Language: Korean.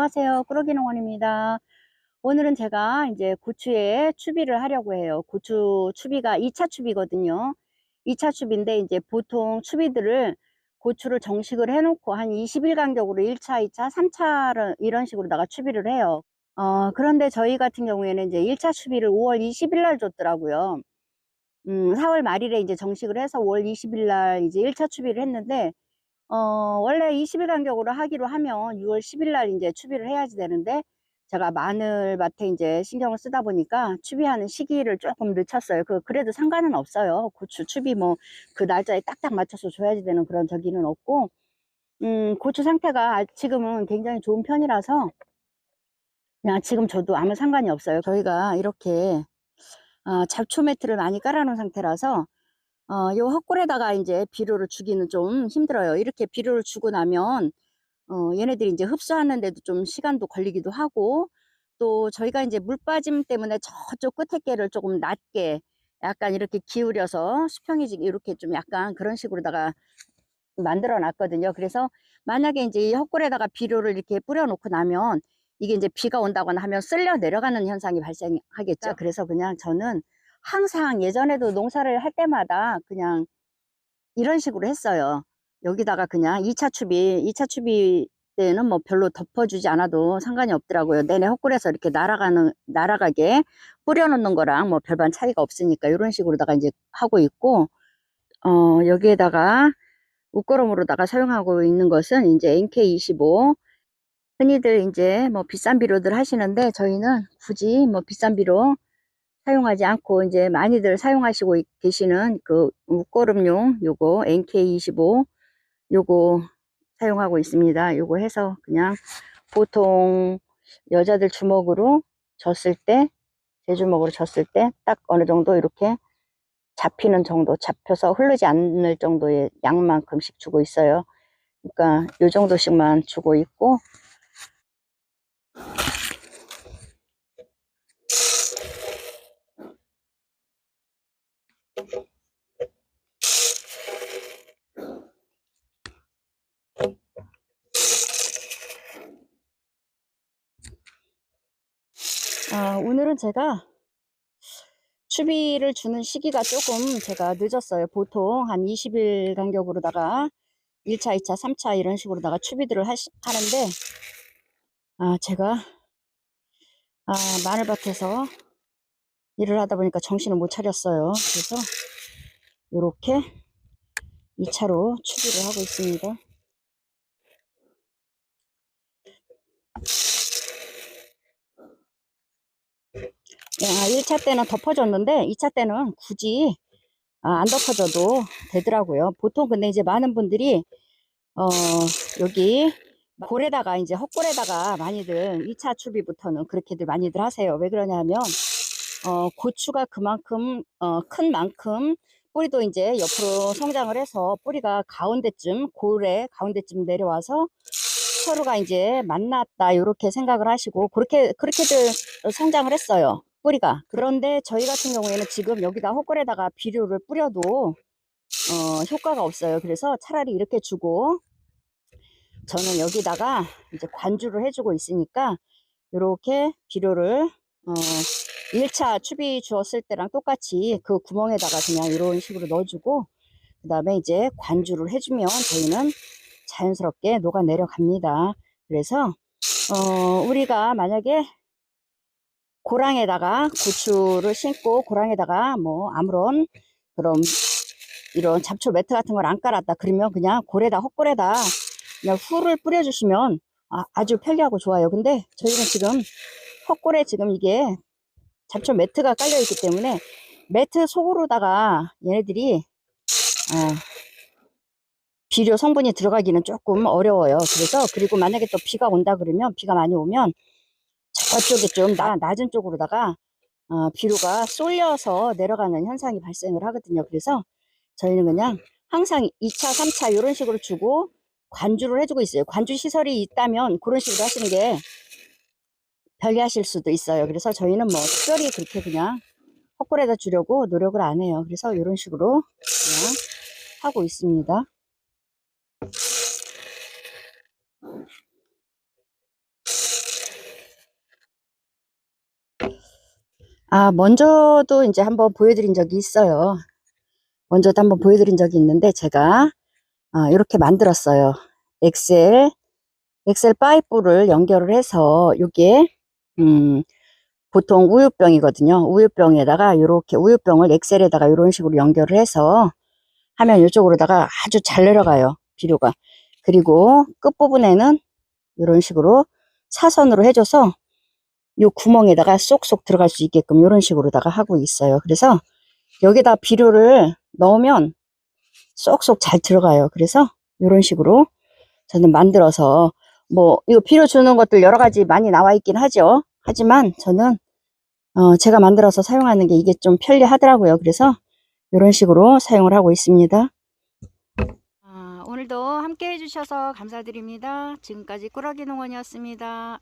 안녕하세요. 꾸러기 농원입니다. 오늘은 제가 이제 고추에 추비를 하려고 해요. 고추 추비가 2차 추비거든요. 2차 추비인데 이제 보통 추비들을 고추를 정식을 해놓고 한 20일 간격으로 1차, 2차, 3차를 이런 식으로다가 추비를 해요. 어, 그런데 저희 같은 경우에는 이제 1차 추비를 5월 20일 날 줬더라고요. 음, 4월 말일에 이제 정식을 해서 5월 20일 날 이제 1차 추비를 했는데 어, 원래 20일 간격으로 하기로 하면 6월 10일 날 이제 추비를 해야지 되는데 제가 마늘밭에 이제 신경을 쓰다 보니까 추비하는 시기를 조금 늦췄어요. 그, 그래도 상관은 없어요. 고추 추비 뭐 그 날짜에 딱딱 맞춰서 줘야지 되는 그런 저기는 없고, 음, 고추 상태가 아- 지금은 굉장히 좋은 편이라서 그냥 지금 저도 아무 상관이 없어요. 저희가 이렇게 어, 잡초 매트를 많이 깔아놓은 상태라서 어, 요 헛골에다가 이제 비료를 주기는 좀 힘들어요. 이렇게 비료를 주고 나면, 어, 얘네들이 이제 흡수하는데도 좀 시간도 걸리기도 하고, 또 저희가 이제 물 빠짐 때문에 저쪽 끝에 깨를 조금 낮게 약간 이렇게 기울여서 수평이 지게 이렇게 좀 약간 그런 식으로다가 만들어 놨거든요. 그래서 만약에 이제 이 헛골에다가 비료를 이렇게 뿌려 놓고 나면 이게 이제 비가 온다거나 하면 쓸려 내려가는 현상이 발생하겠죠. 그래서 그냥 저는 항상 예전에도 농사를 할 때마다 그냥 이런 식으로 했어요. 여기다가 그냥 2차 추비, 2차 추비 때는 뭐 별로 덮어주지 않아도 상관이 없더라고요. 내내 헛골에서 이렇게 날아가는, 날아가게 뿌려놓는 거랑 뭐 별반 차이가 없으니까 이런 식으로다가 이제 하고 있고, 어, 여기에다가 웃거름으로다가 사용하고 있는 것은 이제 NK25. 흔히들 이제 뭐 비싼 비료들 하시는데 저희는 굳이 뭐 비싼 비료 사용하지 않고 이제 많이들 사용하시고 있- 계시는 그 웃거름용 요거 NK25 요거 사용하고 있습니다. 요거 해서 그냥 보통 여자들 주먹으로 졌을 때, 제 주먹으로 졌을 때 딱 어느 정도 이렇게 잡히는 정도, 잡혀서 흐르지 않을 정도의 양만큼씩 주고 있어요. 그러니까 요 정도씩만 주고 있고, 아, 오늘은 제가 추비를 주는 시기가 조금 제가 늦었어요. 보통 한 20일 간격으로다가 1차, 2차, 3차 이런 식으로다가 추비들을 하시, 하는데, 아, 제가, 아, 마늘밭에서 일을 하다 보니까 정신을 못 차렸어요. 그래서, 요렇게 2차로 추비를 하고 있습니다. 아, 1차 때는 덮어줬는데 2차 때는 굳이 아, 안 덮어줘도 되더라고요. 보통 근데 이제 많은 분들이 어, 여기 골에다가 이제 헛골에다가 많이들 2차 추비부터는 그렇게들 많이들 하세요. 왜 그러냐면 어, 고추가 그만큼 어, 큰 만큼 뿌리도 이제 옆으로 성장을 해서 뿌리가 가운데쯤 골의 가운데쯤 내려와서 서로가 이제 만났다 이렇게 생각을 하시고 그렇게 그렇게들 성장을 했어요. 뿌리가. 그런데 저희 같은 경우에는 지금 여기다 헛골에다가 비료를 뿌려도 어, 효과가 없어요. 그래서 차라리 이렇게 주고 저는 여기다가 이제 관주를 해주고 있으니까 이렇게 비료를 어, 1차 추비 주었을 때랑 똑같이 그 구멍에다가 그냥 이런 식으로 넣어주고 그 다음에 이제 관주를 해주면 저희는 자연스럽게 녹아 내려 갑니다. 그래서 어, 우리가 만약에 고랑에다가 고추를 심고 고랑에다가 뭐 아무런 그런 이런 잡초 매트 같은 걸 안 깔았다 그러면 그냥 골에다 헛골에다 그냥 후를 뿌려주시면 아, 주 편리하고 좋아요. 근데 저희는 지금 헛골에 지금 이게 잡초 매트가 깔려 있기 때문에 매트 속으로다가 얘네들이 어, 비료 성분이 들어가기는 조금 어려워요. 그래서 그리고 만약에 또 비가 온다 그러면 비가 많이 오면 저쪽에 좀 나, 낮은 쪽으로다가 어, 비료가 쏠려서 내려가는 현상이 발생을 하거든요. 그래서 저희는 그냥 항상 2차, 3차 이런 식으로 주고 관주를 해주고 있어요. 관주 시설이 있다면 그런 식으로 하시는 게 편리하실 수도 있어요. 그래서 저희는 뭐 특별히 그렇게 그냥 헛골에다 주려고 노력을 안 해요. 그래서 이런 식으로 그냥 하고 있습니다. 아, 먼저도 이제 한번 보여드린 적이 있어요. 먼저도 한번 보여드린 적이 있는데, 제가, 아, 이렇게 만들었어요. 엑셀, 엑셀 파이프를 연결을 해서, 요게, 음, 보통 우유병이거든요. 우유병에다가, 요렇게 우유병을 엑셀에다가 이런 식으로 연결을 해서, 하면 이쪽으로다가 아주 잘 내려가요. 비료가. 그리고 끝부분에는 이런 식으로 사선으로 해줘서 요 구멍에다가 쏙쏙 들어갈 수 있게끔 이런 식으로다가 하고 있어요. 그래서 여기다 비료를 넣으면 쏙쏙 잘 들어가요. 그래서 이런 식으로 저는 만들어서 뭐 이거 비료 주는 것들 여러 가지 많이 나와 있긴 하죠. 하지만 저는 어 제가 만들어서 사용하는 게 이게 좀 편리하더라고요. 그래서 이런 식으로 사용을 하고 있습니다. 아, 오늘도 함께 해주셔서 감사드립니다. 지금까지 꾸러기 농원이었습니다.